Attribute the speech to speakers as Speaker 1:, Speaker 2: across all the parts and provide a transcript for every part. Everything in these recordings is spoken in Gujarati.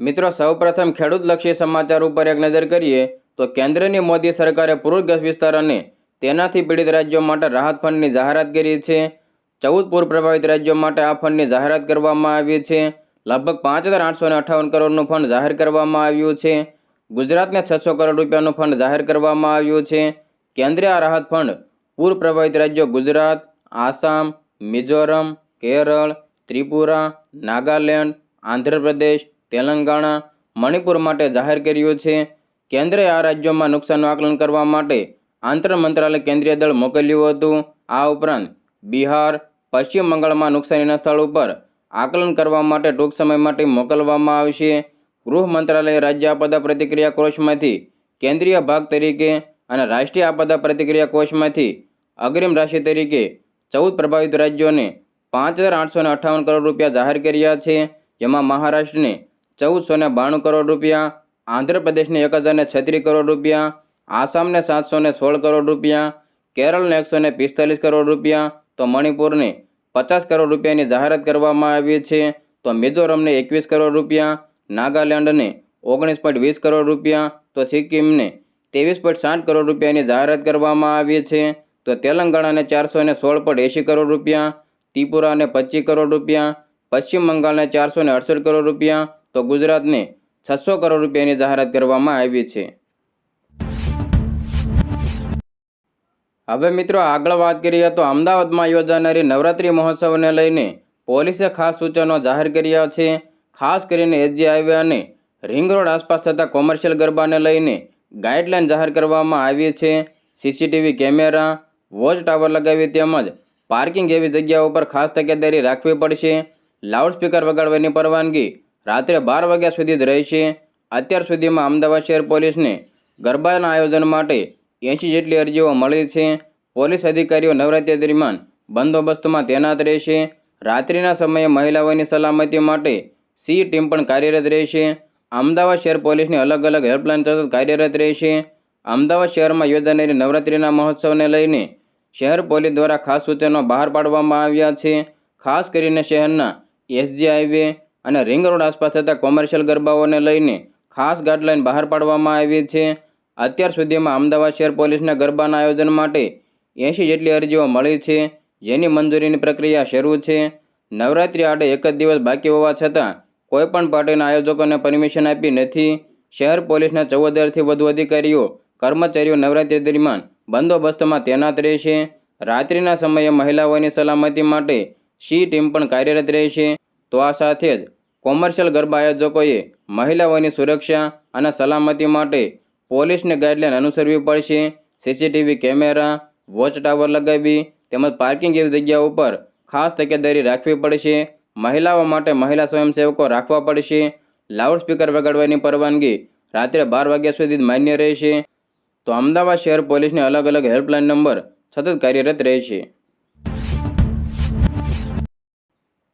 Speaker 1: મિત્રો, સૌપ્રથમ ખેડૂતલક્ષી સમાચાર ઉપર એક નજર કરીએ તો કેન્દ્રની મોદી સરકારે પૂરગ્રસ્ત વિસ્તાર અને તેનાથી પીડિત રાજ્યો માટે રાહત ફંડની જાહેરાત કરી છે. ચૌદ પૂર પ્રભાવિત રાજ્યો માટે આ ફંડની જાહેરાત કરવામાં આવી છે. લગભગ પાંચ હજાર આઠસો ને અઠ્ઠાવન કરોડનું ફંડ જાહેર કરવામાં આવ્યું છે. ગુજરાતને છસો કરોડ રૂપિયાનું ફંડ જાહેર કરવામાં આવ્યું છે. કેન્દ્રીય રાહત ફંડ પૂર પ્રભાવિત રાજ્યો ગુજરાત, આસામ, મિઝોરમ, કેરળ, ત્રિપુરા, નાગાલેન્ડ, આંધ્રપ્રદેશ તેલંગાણા, મણિપુર માટે જાહેર કર્યું છે. કેન્દ્રએ આ રાજ્યોમાં નુકસાનનું આકલન કરવા માટે આંતર મંત્રાલય કેન્દ્રીય દળ મોકલ્યું હતું. આ ઉપરાંત બિહાર, પશ્ચિમ બંગાળમાં નુકસાનીના સ્થળ ઉપર આકલન કરવા માટે ટૂંક સમય માટે મોકલવામાં આવશે. ગૃહ મંત્રાલયે રાજ્ય આપદા પ્રતિક્રિયા કોષમાંથી કેન્દ્રીય ભાગ તરીકે અને રાષ્ટ્રીય આપદા પ્રતિક્રિયા કોષમાંથી અગ્રિમ રાશિ તરીકે ચૌદ પ્રભાવિત રાજ્યોને પાંચ હજાર આઠસો અઠ્ઠાવન કરોડ રૂપિયા જાહેર કર્યા છે, જેમાં મહારાષ્ટ્રને ચૌદસો ને બાણું કરોડ રૂપિયા, આંધ્રપ્રદેશને એક હજાર ને છત્રીસ કરોડ રૂપિયા, આસામને સાતસો ને સોળ કરોડ રૂપિયા, કેરળને એકસો ને પિસ્તાલીસ કરોડ રૂપિયા, તો મણિપુરને પચાસ કરોડ રૂપિયાની જાહેરાત કરવામાં આવી છે, તો મિઝોરમને એકવીસ કરોડ રૂપિયા, નાગાલેન્ડને ઓગણીસ પોઈન્ટ વીસ કરોડ રૂપિયા, તો સિક્કિમને ત્રેવીસ પોઈન્ટ સાઠ કરોડ રૂપિયાની જાહેરાત કરવામાં આવી છે, તો તેલંગાણાને ચારસો ને સોળ પોઈન્ટ એંશી કરોડ રૂપિયા, ત્રિપુરાને પચીસ કરોડ રૂપિયા, પશ્ચિમ બંગાળને ચારસો ને અડસઠ કરોડ રૂપિયા તો ગુજરાતને છસો કરોડ રૂપિયાની જાહેરાત કરવામાં આવી છે. હવે મિત્રો આગળ વાત કરીએ તો અમદાવાદમાં યોજાનારી નવરાત્રિ મહોત્સવને લઈને પોલીસે ખાસ સૂચનો જાહેર કર્યા છે. ખાસ કરીને એસજી હાઈવે અને રિંગ રોડ આસપાસ થતા કોમર્શિયલ ગરબાને લઈને ગાઈડલાઇન જાહેર કરવામાં આવી છે. સીસીટીવી કેમેરા, વોચ ટાવર લગાવી તેમજ પાર્કિંગ જેવી જગ્યાઓ પર ખાસ તકેદારી રાખવી પડશે. લાઉડસ્પીકર વગાડવાની પરવાનગી રાત્રે બાર વાગ્યા સુધી જ રહેશે અત્યાર સુધીમાં અમદાવાદ શહેર પોલીસને ગરબાના આયોજન માટે એંશી જેટલી અરજીઓ મળી છે. પોલીસ અધિકારીઓ નવરાત્રી દરમિયાન બંદોબસ્તમાં તૈનાત રહેશે રાત્રિના સમયે મહિલાઓની સલામતી માટે સી ટીમ પણ કાર્યરત રહેશે અમદાવાદ શહેર પોલીસની અલગ અલગ હેલ્પલાઇન સતત કાર્યરત રહેશે અમદાવાદ શહેરમાં યોજાનારી નવરાત્રિના મહોત્સવને લઈને શહેર પોલીસ દ્વારા ખાસ સૂચનો બહાર પાડવામાં આવ્યા છે. ખાસ કરીને શહેરના એસજી હાઈવે અને રિંગ રોડ આસપાસ થતા કોમર્શિયલ ગરબાઓને લઈને ખાસ ગાઈડલાઇન બહાર પાડવામાં આવી છે. અત્યાર સુધીમાં અમદાવાદ શહેર પોલીસના ગરબાના આયોજન માટે એંશી જેટલી અરજીઓ મળી છે, જેની મંજૂરીની પ્રક્રિયા શરૂ છે. નવરાત્રિ આડે એક જ દિવસ બાકી હોવા છતાં કોઈપણ પાર્ટીના આયોજકોને પરમિશન આપી નથી. શહેર પોલીસના ચૌદ હજારથી વધુ અધિકારીઓ, કર્મચારીઓ નવરાત્રિ દરમિયાન બંદોબસ્તમાં તૈનાત રહેશે. રાત્રિના સમયે મહિલાઓની સલામતી માટે સી ટીમ પણ કાર્યરત રહેશે. તો આ સાથે જ કોમર્શિયલ ગરબા આયોજકોએ મહિલાઓની સુરક્ષા અને સલામતી માટે પોલીસને ગાઈડલાઈન અનુસરવી પડશે. સીસીટીવી કેમેરા, વોચ ટાવર લગાવી તેમજ પાર્કિંગ જેવી જગ્યાઓ ઉપર ખાસ તકેદારી રાખવી પડશે. મહિલાઓ માટે મહિલા સ્વયંસેવકો રાખવા પડશે. લાઉડસ્પીકર વગાડવાની પરવાનગી રાત્રે બાર વાગ્યા સુધી માન્ય રહેશે. તો અમદાવાદ શહેર પોલીસની અલગ અલગ હેલ્પલાઇન નંબર સતત કાર્યરત રહેશે.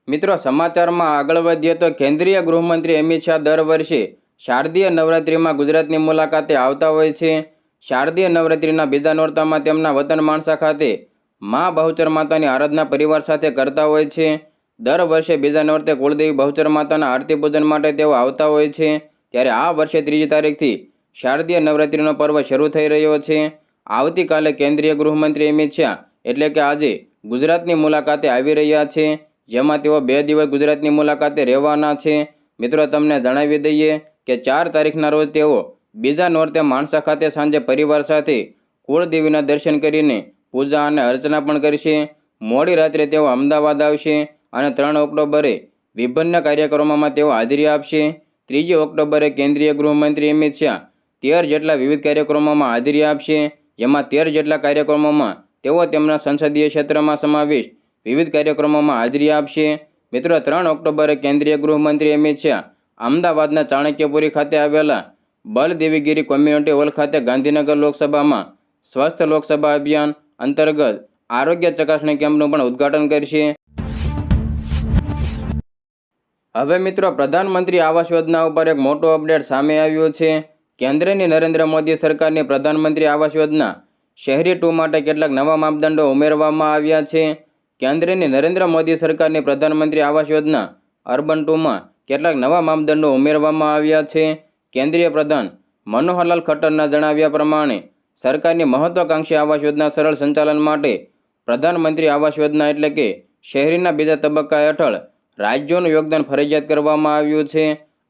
Speaker 1: મિત્રો, સમાચારમાં આગળ વધીએ તો કેન્દ્રીય ગૃહમંત્રી અમિત શાહ દર વર્ષે શારદીય નવરાત્રિમાં ગુજરાતની મુલાકાતે આવતા હોય છે. શારદીય નવરાત્રિના બીજા નોરતામાં તેમના વતન માણસા ખાતે મા બહુચર માતાની આરાધના પરિવાર સાથે કરતા હોય છે. દર વર્ષે બીજા નોરતે કુળદેવી બહુચર માતાના આરતી પૂજન માટે તેઓ આવતા હોય છે. ત્યારે આ વર્ષે ત્રીજી તારીખથી શારદીય નવરાત્રિનો પર્વ શરૂ થઈ રહ્યો છે. આવતીકાલે કેન્દ્રીય ગૃહમંત્રી અમિત શાહ એટલે કે આજે ગુજરાતની મુલાકાતે આવી રહ્યા છે. જેમાં તેઓ બે દિવસ ગુજરાતની મુલાકાતે રહેવાના છે. મિત્રો, તમને જણાવી દઈએ કે ચાર તારીખના રોજ તેઓ બીજા નોરતે માણસા ખાતે સાંજે પરિવાર સાથે કુળદેવીના દર્શન કરીને પૂજા અને અર્ચના પણ કરશે. મોડી રાત્રે તેઓ અમદાવાદ આવશે અને ત્રણ ઓક્ટોબરે વિભિન્ન કાર્યક્રમોમાં તેઓ હાજરી આપશે. ત્રીજી ઓક્ટોબરે કેન્દ્રીય ગૃહમંત્રી અમિત શાહ તેર જેટલા વિવિધ કાર્યક્રમોમાં હાજરી આપશે, જેમાં તેર જેટલા કાર્યક્રમોમાં તેઓ તેમના સંસદીય ક્ષેત્રમાં સમાવેશ વિવિધ કાર્યક્રમોમાં હાજરી આપશે. મિત્રો, ત્રણ ઓક્ટોબરે કેન્દ્રીય ગૃહમંત્રી અમિત શાહ અમદાવાદના ચાણક્યપુરી ખાતે આવેલા બલદેવીગીરી કોમ્યુનિટી હોલ ખાતે ગાંધીનગર લોકસભામાં સ્વસ્થ લોકસભા અભિયાન અંતર્ગત આરોગ્ય ચકાસણી કેમ્પનું પણ ઉદ્ઘાટન કરશે. હવે મિત્રો, પ્રધાનમંત્રી આવાસ યોજના ઉપર એક મોટો અપડેટ સામે આવ્યો છે. કેન્દ્રની નરેન્દ્ર મોદી સરકારની પ્રધાનમંત્રી આવાસ યોજના શહેરી ટુ માટે કેટલાક નવા માપદંડો ઉમેરવામાં આવ્યા છે. કેન્દ્રની નરેન્દ્ર મોદી સરકારની પ્રધાનમંત્રી આવાસ યોજના અર્બન ટુમાં કેટલાક નવા માપદંડો ઉમેરવામાં આવ્યા છે. કેન્દ્રીય પ્રધાન મનોહરલાલ ખટ્ટરના જણાવ્યા પ્રમાણે, સરકારની મહત્વાકાંક્ષી આવાસ યોજના સરળ સંચાલન માટે પ્રધાનમંત્રી આવાસ યોજના એટલે કે શહેરીના બીજા તબક્કા હેઠળ રાજ્યોનું યોગદાન ફરજિયાત કરવામાં આવ્યું છે.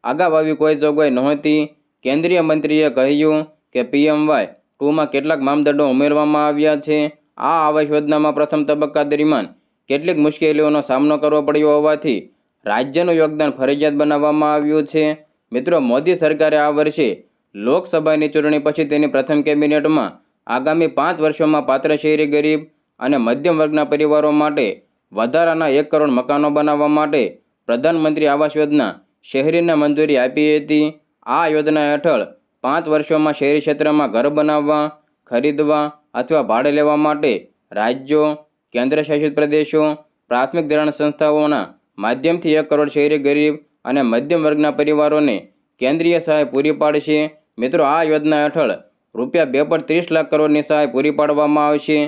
Speaker 1: આગળ આવી કોઈ જોગવાઈ નહોતી. કેન્દ્રીય મંત્રીએ કહ્યું કે પીએમવાય ટુમાં કેટલાક માપદંડો ઉમેરવામાં આવ્યા છે. આ આવાસ યોજનામાં પ્રથમ તબક્કા દરમિયાન કેટલીક મુશ્કેલીઓનો સામનો કરવો પડ્યો હોવાથી રાજ્યનું યોગદાન ફરજિયાત બનાવવામાં આવ્યું છે. મિત્રો, મોદી સરકારે આ વર્ષે લોકસભાની ચૂંટણી પછી તેની પ્રથમ કેબિનેટમાં આગામી પાંચ વર્ષોમાં પાત્ર શહેરી ગરીબ અને મધ્યમ વર્ગના પરિવારો માટે વધારાના એક કરોડ મકાનો બનાવવા માટે પ્રધાનમંત્રી આવાસ યોજના શહેરીને મંજૂરી આપી હતી. આ યોજના હેઠળ પાંચ વર્ષોમાં શહેરી ક્ષેત્રમાં ઘર બનાવવા, ખરીદવા અથવા ભાડે લેવા માટે રાજ્યો, કેન્દ્રશાસિત પ્રદેશો, પ્રાથમિક ધિરાણ સંસ્થાઓના માધ્યમથી એક કરોડ શહેરી ગરીબ અને મધ્યમ વર્ગના પરિવારોને કેન્દ્રીય સહાય પૂરી પાડશે. મિત્રો, આ યોજના હેઠળ રૂપિયા બે પોઈન્ટ ત્રીસ લાખ કરોડની સહાય પૂરી પાડવામાં આવશે.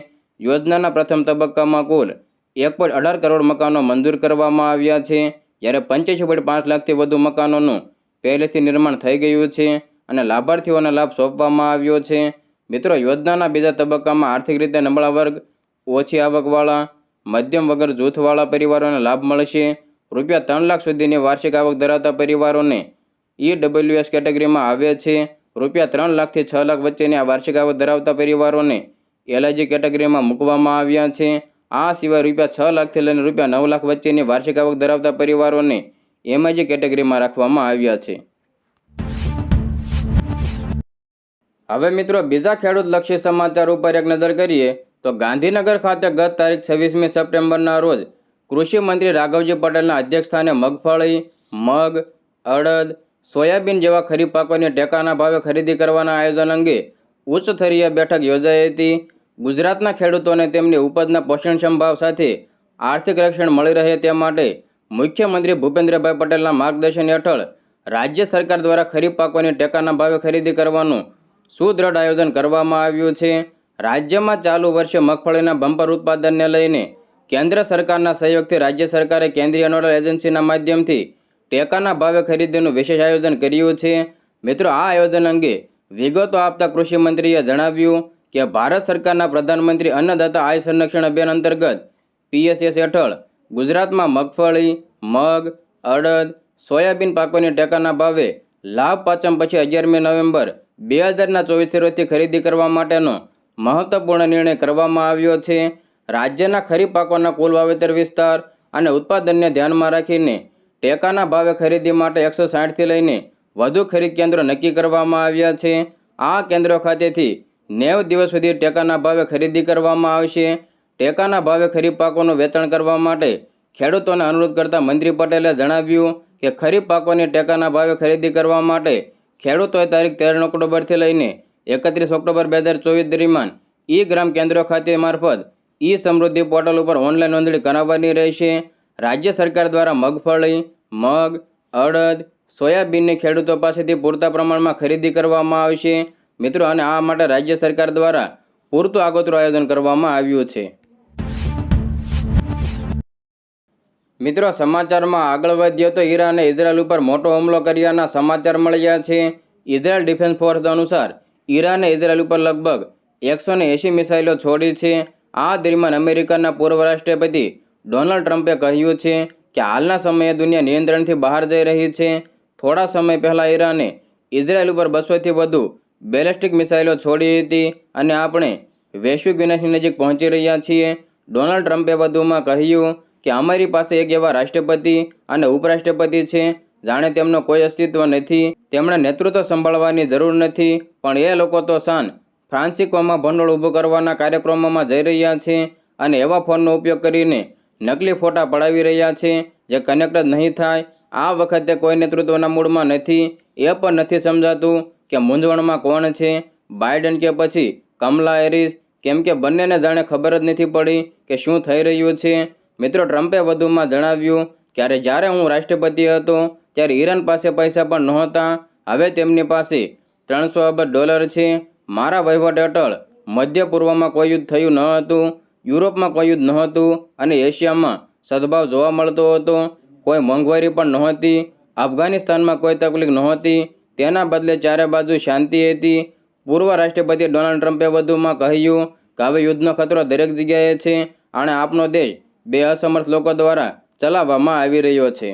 Speaker 1: યોજનાના પ્રથમ તબક્કામાં કુલ એક પોઈન્ટ અઢાર કરોડ મકાનો મંજૂર કરવામાં આવ્યા છે. જ્યારે પંચ્યાસી પોઈન્ટ પાંચ લાખથી વધુ મકાનોનું પહેલેથી નિર્માણ થઈ ગયું છે અને લાભાર્થીઓને લાભ સોંપવામાં આવ્યો છે. મિત્રો, યોજનાના બીજા તબક્કામાં આર્થિક રીતે નબળા વર્ગ, ઓછી આવકવાળા, મધ્યમ વગર જૂથવાળા પરિવારોને લાભ મળશે. રૂપિયા ત્રણ લાખ સુધીની વાર્ષિક આવક ધરાવતા પરિવારોને ઈડબ્લ્યુએસ કેટેગરીમાં આવે છે. રૂપિયા ત્રણ લાખથી છ લાખ વચ્ચેની આ વાર્ષિક આવક ધરાવતા પરિવારોને એલઆઈજી કેટેગરીમાં મૂકવામાં આવ્યા છે. આ સિવાય રૂપિયા છ લાખથી લઈને રૂપિયા નવ લાખ વચ્ચેની વાર્ષિક આવક ધરાવતા પરિવારોને એમઆઈજી કેટેગરીમાં રાખવામાં આવ્યા છે. હવે મિત્રો બીજા ખેડૂત લક્ષી સમાચાર ઉપર એક નજર કરીએ, તો ગાંધીનગર ખાતે ગત તારીખ છવ્વીસમી સપ્ટેમ્બરના રોજ કૃષિ મંત્રી રાઘવજી પટેલના અધ્યક્ષસ્થાને મગફળી, મગ, અડદ, સોયાબીન જેવા ખરીફ પાકોની ટેકાના ભાવે ખરીદી કરવાના આયોજન અંગે ઉચ્ચ સ્તરીય બેઠક યોજાઈ હતી. ગુજરાતના ખેડૂતોને તેમની ઉપજના પોષણક્ષમ ભાવ સાથે આર્થિક રક્ષણ મળી રહે તે માટે મુખ્યમંત્રી ભૂપેન્દ્રભાઈ પટેલના માર્ગદર્શન હેઠળ રાજ્ય સરકાર દ્વારા ખરીફ પાકોની ટેકાના ભાવે ખરીદી કરવાનું સુદૃઢ આયોજન કરવામાં આવ્યું છે. રાજ્યમાં ચાલુ વર્ષે મગફળીના બમ્પર ઉત્પાદનને લઈને કેન્દ્ર સરકારના સહયોગથી રાજ્ય સરકારે કેન્દ્રીય નોડલ એજન્સીના માધ્યમથી ટેકાના ભાવે ખરીદીનું વિશેષ આયોજન કર્યું છે. મિત્રો, આ આયોજન અંગે વિગતો આપતા કૃષિમંત્રીએ જણાવ્યું કે ભારત સરકારના પ્રધાનમંત્રી અન્નદાતા આય સંરક્ષણ અભિયાન અંતર્ગત પીએસએસ હેઠળ ગુજરાતમાં મગફળી, મગ, અડદ, સોયાબીન પાકોની ટેકાના ભાવે લાભ પાચમ પછી અગિયારમી નવેમ્બર બે હજારના ચોવીસથી રોજથી ખરીદી કરવા માટેનો મહત્વપૂર્ણ નિર્ણય કરવામાં આવ્યો છે. રાજ્યના ખરીફ પાકોના કુલ વાવેતર વિસ્તાર અને ઉત્પાદનને ધ્યાનમાં રાખીને ટેકાના ભાવે ખરીદી માટે એકસો સાઠથી લઈને વધુ ખરીદ કેન્દ્રો નક્કી કરવામાં આવ્યા છે. આ કેન્દ્રો ખાતેથી નેવ દિવસ સુધી ટેકાના ભાવે ખરીદી કરવામાં આવશે. ટેકાના ભાવે ખરીફ પાકોનું વેચાણ કરવા માટે ખેડૂતોને અનુરોધ કરતા મંત્રી પટેલે જણાવ્યું કે ખરીફ પાકોની ટેકાના ભાવે ખરીદી કરવા માટે ખેડૂતોએ તારીખ તેર ઓક્ટોબરથી લઈને એકત્રીસ ઓક્ટોબર બે હજાર ચોવીસ દરમિયાન ઈ ગ્રામ કેન્દ્રો ખાતે મારફત ઈ સમૃદ્ધિ પોર્ટલ ઉપર ઓનલાઈન નોંધણી કરાવવાની રહેશે. રાજ્ય સરકાર દ્વારા મગફળી, મગ, અડદ, સોયાબીનની ખેડૂતો પાસેથી પૂરતા પ્રમાણમાં ખરીદી કરવામાં આવશે. મિત્રો, અને આ માટે રાજ્ય સરકાર દ્વારા પૂરતું આગોતરું આયોજન કરવામાં આવ્યું છે. મિત્રો, સમાચારમાં આગળ વધ્યો તો ઈરાને ઇઝરાયલ ઉપર મોટો હુમલો કર્યાના સમાચાર મળ્યા છે. ઇઝરાયલ ડિફેન્સ ફોર્સ અનુસાર ઈરાને ઇઝરાયલ ઉપર લગભગ એકસો એંશી મિસાઇલો છોડી છે. આ દરમિયાન અમેરિકાના પૂર્વ રાષ્ટ્રપતિ ડોનાલ્ડ ટ્રમ્પે કહ્યું છે કે હાલના સમયે દુનિયા નિયંત્રણથી બહાર જઈ રહી છે. થોડા સમય પહેલાં ઈરાને ઇઝરાયલ ઉપર બસોથી વધુ બેલેસ્ટિક મિસાઇલો છોડી હતી અને આપણે વૈશ્વિક વિનાશની નજીક પહોંચી રહ્યા છીએ. ડોનાલ્ડ ટ્રમ્પે વધુમાં કહ્યું કે અમારી પાસે એક એવા રાષ્ટ્રપતિ અને ઉપરાષ્ટ્રપતિ છે, જાણે તેમનો કોઈ અસ્તિત્વ નથી. તેમણે નેતૃત્વ સંભાળવાની જરૂર નથી, પણ એ લોકો તો શાન. ફ્રાન્સિકોમાં ભંડોળ ઊભું કરવાના કાર્યક્રમોમાં જઈ રહ્યા છે અને એવા ફોનનો ઉપયોગ કરીને નકલી ફોટા પડાવી રહ્યા છે જે કનેક્ટ જ નહીં થાય. આ વખતે કોઈ નેતૃત્વના મૂડમાં નથી. એ પણ નથી સમજાતું કે મૂંઝવણમાં કોણ છે. બાઇડન કે પછી કમલા હેરિસ? કેમ કે બંનેને જાણે ખબર જ નથી પડી કે શું થઈ રહ્યું છે. મિત્રો ટ્રમ્પે વધુમાં જણાવ્યું ક્યારે જ્યારે હું રાષ્ટ્રપતિ હતો, ત્યારે ઈરાન પાસે પૈસા પણ નહોતા. હવે તેમની પાસે ત્રણસો અબજ ડોલર છે. મારા વહીવટ હેઠળ મધ્ય પૂર્વમાં કોઈ યુદ્ધ થયું ન હતું, યુરોપમાં કોઈ યુદ્ધ નહોતું અને એશિયામાં સદભાવ જોવા મળતો હતો. કોઈ મોંઘવારી પણ નહોતી. અફઘાનિસ્તાનમાં કોઈ તકલીફ નહોતી. તેના બદલે ચારે બાજુ શાંતિ હતી. પૂર્વ રાષ્ટ્રપતિ ડોનાલ્ડ ટ્રમ્પે વધુમાં કહ્યું કે હવે યુદ્ધનો ખતરો દરેક જગ્યાએ છે. અને આપણો દેશ બે અસમર્થ લોકો દ્વારા ચલાવવામાં આવી રહ્યો છે.